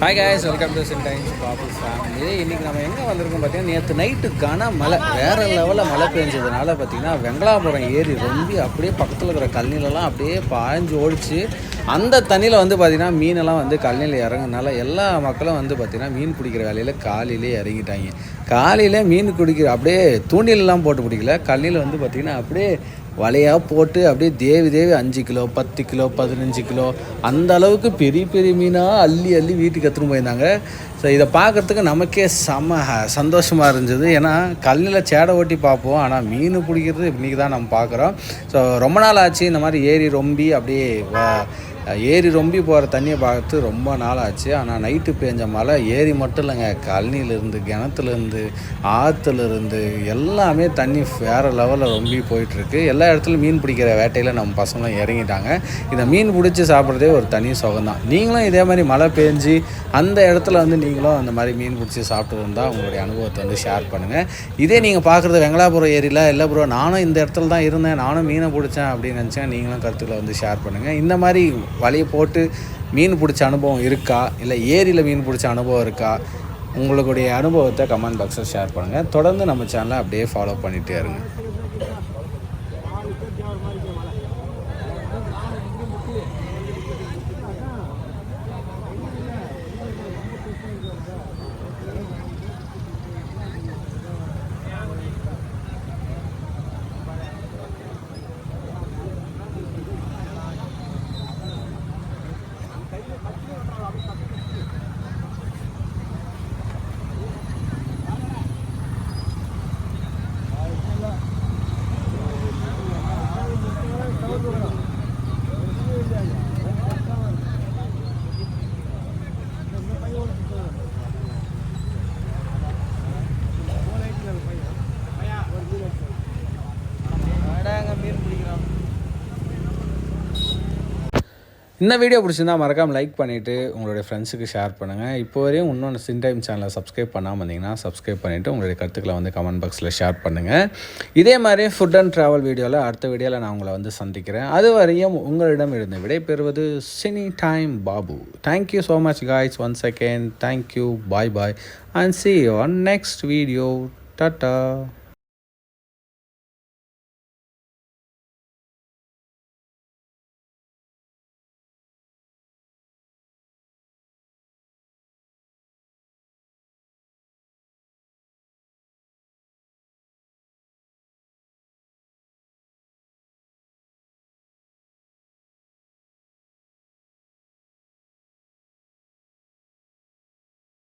Hi guys welcome to சின்டைன்ஸ் Babu family இன்றைக்கி நம்ம எங்கே வந்திருக்கோம் பார்த்தீங்கன்னா நேற்று நைட்டு கன மழை வேறு லெவலில் மழை பெஞ்சதுனால பார்த்தீங்கன்னா வெங்களாபுரம் ஏரி ரொம்ப அப்படியே பக்கத்தில் இருக்கிற கல்லிலலாம் அப்படியே பாய்ஞ்சு ஓடிச்சு. அந்த தண்ணியில் வந்து பார்த்திங்கன்னா மீனெல்லாம் வந்து கல்லில் இறங்கினால எல்லா மக்களும் வந்து பார்த்திங்கன்னா மீன் பிடிக்கிற வேலையில் காலையிலே இறங்கிட்டாங்க. காலையில் மீன் பிடிக்கிற அப்படியே தூண்டிலெலாம் போட்டு பிடிக்கல கல்லில் வந்து பார்த்திங்கன்னா அப்படியே வலையாக போட்டு அப்படியே தேவி தேவி அஞ்சு கிலோ பத்து கிலோ பதினஞ்சு கிலோ அந்த அளவுக்கு பெரிய பெரிய மீனாக அள்ளி அள்ளி வீட்டுக்கு எடுத்துகிட்டு போயிருந்தாங்க. ஸோ இதை பார்க்குறதுக்கு நமக்கே செம சந்தோஷமாக இருந்தது. ஏன்னா கல்லில் சேடை ஓட்டி பார்ப்போம். ஆனால் மீன் பிடிக்கிறது இன்றைக்கி தான் நம்ம பார்க்குறோம். ஸோ ரொம்ப நாள் ஆச்சு. இந்த மாதிரி ஏரி ரொம்பி அப்படியே ஏரி ரொம்பி போகிற தண்ணியை பார்த்து ரொம்ப நாள் ஆச்சு ஆனால் நைட்டு பேஞ்ச மழை ஏரி மட்டும் இல்லைங்க. கழனியிலேருந்து கிணத்துலேருந்து ஆற்றுலேருந்து எல்லாமே தண்ணி வேறு லெவலில் ரொம்பி போயிட்டுருக்கு. எல்லா இடத்துலையும் மீன் பிடிக்கிற வேட்டையில் நம்ம பசங்களும் இறங்கிட்டாங்க. இந்த மீன் பிடிச்சி சாப்பிட்றதே ஒரு தனி சுகம்தான். நீங்களும் இதே மாதிரி மழை பெஞ்சு அந்த இடத்துல வந்து நீங்களும் அந்த மாதிரி மீன் பிடிச்சி சாப்பிட்டு இருந்தால் உங்களுடைய அனுபவத்தை வந்து ஷேர் பண்ணுங்கள் இதே நீங்கள் பார்க்குறது வெங்களாபுரம் ஏரியில் இல்லை ப்ரோ நானும் இந்த இடத்துல தான் இருந்தேன். நானும் மீனை பிடிச்சேன் அப்படின்னு நினச்சேன் நீங்களும் கருத்துக்களை வந்து ஷேர் பண்ணுங்கள் இந்த மாதிரி வலையை போட்டு மீன் பிடிச்ச அனுபவம் இருக்கா? இல்லை ஏரியில் மீன் பிடிச்ச அனுபவம் இருக்கா? உங்களுடைய அனுபவத்தை கமெண்ட் பாக்ஸில் ஷேர் பண்ணுங்கள் தொடர்ந்து நம்ம சேனலை அப்படியே ஃபாலோ பண்ணிகிட்டே இருங்க. இந்த வீடியோ பிடிச்சிருந்தா மறக்காமல் லைக் பண்ணிவிட்டு உங்களுடைய ஃப்ரெண்ட்ஸுக்கு ஷேர் பண்ணுங்கள் இப்போ வரையும் இன்னொன்று சின் டைம் சேனலை சப்ஸ்கிரைப் பண்ணாமல் இருந்தீங்கன்னா சப்ஸ்கிரைப் பண்ணிவிட்டு உங்களுடைய கருத்துக்களை வந்து கமெண்ட் பாக்ஸில் ஷேர் பண்ணுங்கள் இதே மாதிரி ஃபுட் அண்ட் ட்ராவல் வீடியோவில் அடுத்த வீடியோவில் நான் உங்களை வந்து சந்திக்கிறேன். அது வரையும் உங்களிடம் இருந்து விடைபெறுவது cine time Babu thank you so much guys one second thank you bye bye and see on next video tata